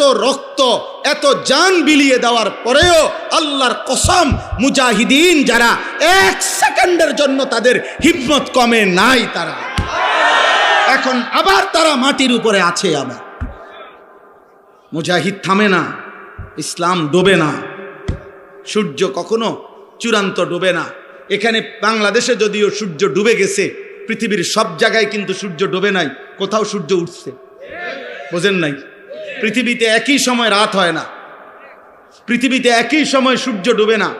এত রক্ত, এত জান বিলিয়ে দেওয়ার পরেও আল্লাহর কসম মুজাহিদিন যারা এক সেকেন্ডের জন্য তাদের হিম্মত কমে নাই তারা। এখন আবার তারা মাটির উপরে আছে আবার। মুজাহিদ থামে না, ইসলাম ডোবে না, সূর্য কখনো চূড়ান্ত ডোবে না। এখানে বাংলাদেশে যদিও সূর্য ডুবে গেছে, পৃথিবীর সব জায়গায় কিন্তু সূর্য ডোবে নাই, কোথাও সূর্য উঠছে। বোঝেন নাই? পৃথিবীতে একই সময় রাত হয় না। পৃথিবীতে একই সময় সূর্য ডুবে না।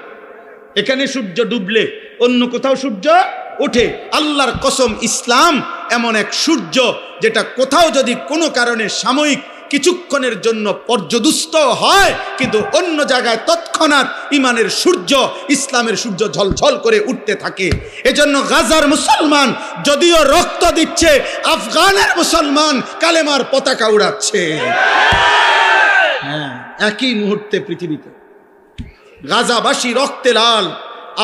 এখানে সূর্য ডুবলে অন্য কোথাও সূর্য ওঠে। আল্লাহর কসম ইসলাম এমন এক সূর্য যেটা কোথাও যদি কোনো কারণে সাময়িক কিছুক্ষণের জন্য পর্যদুস্ত হয়, কিন্তু অন্য জায়গায় তৎক্ষণাৎ ইমানের সূর্য, ইসলামের সূর্য ঝলঝল করে উঠতে থাকে। এজন্য গাজার মুসলমান যদিও রক্ত দিচ্ছে, আফগানের মুসলমান কালেমার পতাকা উড়াচ্ছে। হ্যাঁ একই মুহূর্তে পৃথিবীতে গাজাবাসী রক্তে লাল,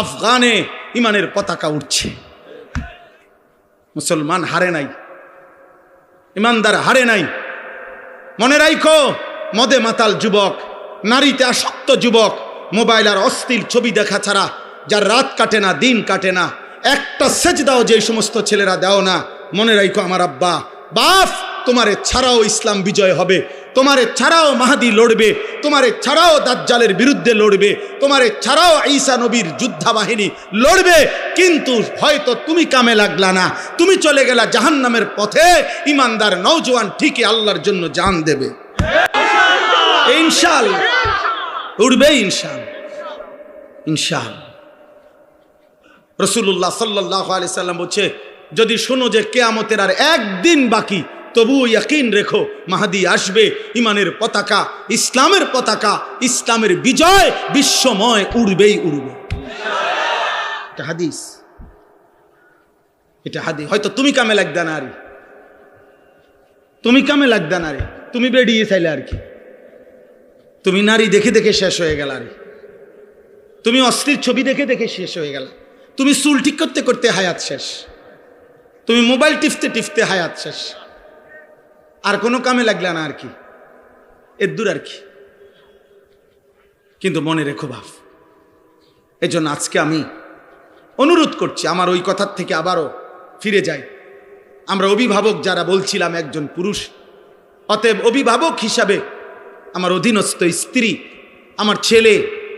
আফগানে ইমানের পতাকা উঠছে মুসলমান হারে নাই, ইমানদার হারে নাই। মনে রাইখো, মদে মাতাল যুবক, নারীতে আসক্ত যুবক, মোবাইল আর অস্থির ছবি দেখা ছাড়া, যার রাত কাটে না, দিন কাটে না, একটা সেচ দাও যে সমস্ত ছেলেরা দাও না, মনে রাইখো আমার আব্বা বাপ তোমারে ছাড়াও ইসলাম বিজয় হবে। তোমারে ছাড়াও মাহাদি লড়বে, তোমারে ছাড়াও দাজ্জালের বিরুদ্ধে লড়বে, তোমারে ছাড়াও ঈসা নবীর যোদ্ধা বাহিনী লড়বে, কিন্তু হয়তো তুমি কামে লাগলা না। তুমি চলে গেলা জাহান্নামের পথে ইমানদার নৌজওয়ান ঠিকই আল্লাহর জন্য জান দেবে। ইনশাল উঠবে ইনশাল ইনশাল রসুল্লাহ সাল্লাহ আলি সাল্লাম বলছে, যদি শোনো যে কেয়ামতের আর একদিন বাকি তবু ইয়াকিন রেখো, মাহাদি আসবে ইমানের পতাকা, ইসলামের পতাকা, ইসলামের বিজয় বিশ্বময় উড়বেই উড়বে। এটা হাদিস। এটা হাদি হয়তো তুমি কামে লাগদা না আরে। তুমি কামে লাগদা না রে তুমি বেরিয়ে চাইলে আর কি। তুমি নারী দেখে দেখে শেষ হয়ে গেল আরে। তুমি অস্থির ছবি দেখে দেখে শেষ হয়ে গেল। তুমি চুল ঠিক করতে করতে হায়াত শেষ। তুমি মোবাইল টিপতে টিপতে হায়াত শেষ। আর কোনো কামে লাগলে না আর কি। এর দূর আর কি। কিন্তু মনে রেখো ভাব এই জন্য আজকে আমি অনুরোধ করছি, আমার ওই কথার থেকে আবারও ফিরে যাই। আমরা অভিভাবক যারা বলছিলাম একজন পুরুষ, অতএব অভিভাবক হিসাবে আমার অধীনস্থ স্ত্রী, আমার ছেলে,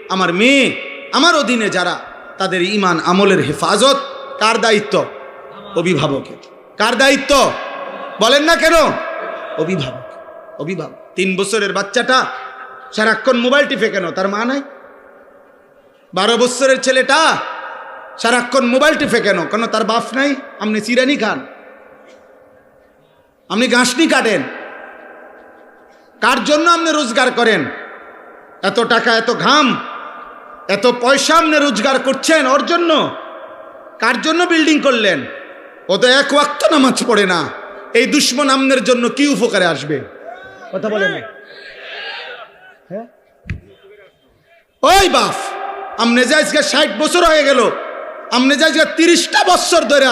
আমার মেয়ে, আমার অধীনে যারা, তাদের ইমান আমলের হেফাজত, কার দায়িত্ব? অভিভাবকের। কার দায়িত্ব? বলেন না কেন? অভিভাবক অভিভাবক। তিন বছরের বাচ্চাটা সারাক্ষণ মোবাইল টিপে তার মা নাই? বারো বছরের ছেলেটা সারাক্ষণ মোবাইল টিপে কেন? কেন তার বাপ নাই? আপনি চিরানি খান। আপনি ঘাসনি কাটেন। কার জন্য আপনি রোজগার করেন? এত টাকা, এত ঘাম, এত পয়সা আপনি রোজগার করছেন ওর জন্য? কার জন্য বিল্ডিং করলেন? ও তো এক ওয়াক্ত নামাজ পড়ে না। এই দুশ্মন আমনের জন্য কি উপকারে আসবে? কথা বলেন হ্যাঁ? ওই বাপ আমনে যে আজকে ষাট বছর হয়ে গেল, আমনে যে আজকে তিরিশটা বছর ধরে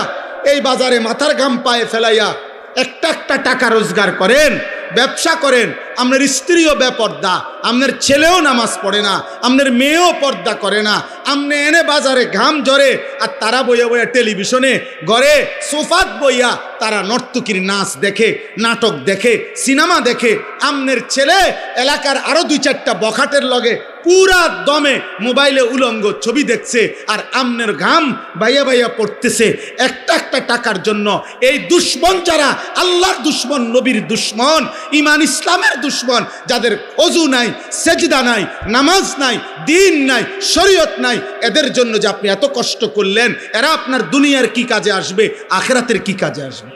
এই বাজারে মাথার ঘাম পায়ে ফেলাইয়া একটা একটা টাকা রোজগার করেন, ব্যবসা করেন আপনার স্ত্রীও বেপর্দা আপনার ছেলেও নামাজ পড়ে না আপনার মেয়েও পর্দা করে না আপনি এনে বাজারে ঘাম ঝরে আর তারা বইয়া বইয়া টেলিভিশনে ঘরে সোফাত বইয়া তারা নর্তকীর নাচ দেখে, নাটক দেখে, সিনেমা দেখে, আমনের ছেলে, এলাকার আরও দুই চারটা বখাটের লগে পুরা দমে মোবাইলে উলঙ্গ ছবি দেখছে আর আমনের ঘাম বাইয়া বাইয়া পড়তেছে। একটা একটা টাকার জন্য এই দুশ্মন যারা, আল্লাহর দুশ্মন, নবীর দুশ্মন ইমান ইসলামের দুশ্মন, যাদের অজু নাই, সেজদা নাই, নামাজ নাই, দিন নাই, শরীয়ত নাই, এদের জন্য যে আপনি এত কষ্ট করলেন, এরা আপনার দুনিয়ার কি কাজে আসবে, আখেরাতের কি কাজে আসবে?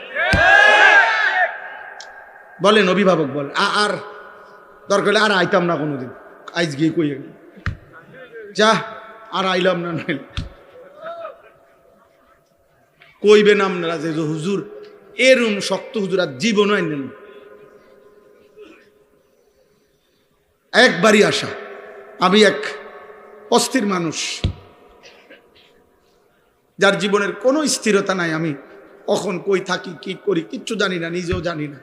বলেন, অভিভাবক বল আর দরকার আর আইতাম না কোনো দিন আইজ গিয়ে কই যা, আর আইলাম না, নাইল। কইবেন আপনারা যে হুজুর, এরম শক্ত হুজুর আর জীবনও আইনেন একবারই আসা। আমি এক অস্থির মানুষ। যার জীবনের কোনো স্থিরতা নাই। আমি কখন কই থাকি, কি করি, কিচ্ছু জানি না, নিজেও জানি না।